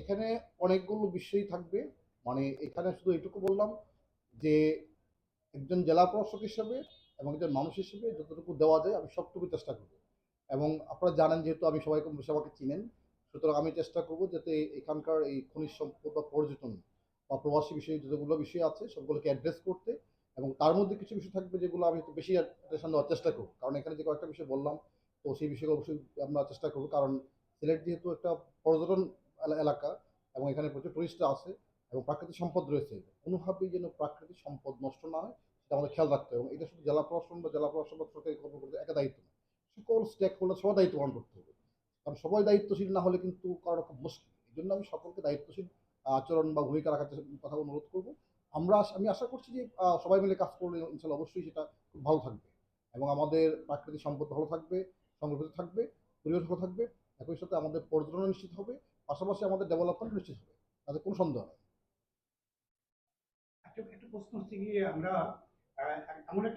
এখানে অনেকগুলো বিষয় থাকবে। মানে এখানে শুধু এটুকু বললাম যে, একজন জেলা প্রশাসক হিসেবে এবং একজন মানুষ হিসেবে যতটুকু দেওয়া যায় আমি সবটুকু চেষ্টা করব। এবং আপনারা জানেন যেহেতু আমি সবাই কম বেশি আমাকে চিনেন, সুতরাং আমি চেষ্টা করব যাতে এখানকার এই খনিজ সম্পদ বা পর্যটন বা প্রবাসী বিষয়ে, যতগুলো বিষয় আছে সবগুলোকে অ্যাড্রেস করতে এবং তার মধ্যে কিছু বিষয় থাকবে যেগুলো আমি একটু বেশি অ্যাটেনশন দেওয়ার চেষ্টা করব। কারণ এখানে যে কয়েকটা বিষয় বললাম, তো সেই বিষয়গুলো অবশ্যই আমরা চেষ্টা করব। কারণ সিলেট যেহেতু একটা পর্যটন এলাকা এবং এখানে প্রচুর টুরিস্ট আছে এবং প্রাকৃতিক সম্পদ রয়েছে। কোনোভাবেই যেন প্রাকৃতিক সম্পদ নষ্ট না হয়, সেটা আমাদের খেয়াল রাখতে হবে এবং এটা শুধু জেলা প্রশাসন বা জেলা প্রশাসন বা সরকারি কর্মকর্তা একা দায়িত্ব না, সকল স্টেক হোল্ডার সবাই দায়িত্ব পালন করতে হবে। কারণ সবাই দায়িত্বশীল না হলে কিন্তু করাটা খুব মুশকিল। এই জন্য আমি সকলকে দায়িত্বশীল আচরণ বা ভূমিকা রাখার কথা অনুরোধ করব। আমরা আমি আশা করছি যে সবাই মিলে কাজ করলে ইনশাল্লাহ অবশ্যই সেটা খুব ভালো থাকবে এবং আমাদের প্রাকৃতিক সম্পদ ভালো থাকবে, সংরক্ষিত থাকবে, পরিবেশ ভালো থাকবে। সাথে আমাদের পর্যটন নিশ্চিত হবে, পাশাপাশি আমাদের ডেভেলপমেন্ট নিশ্চিত হবে। তাতে কোনো সন্দেহ নেই। একটা একটা প্রশ্ন হচ্ছে কি আমরা এমন একটা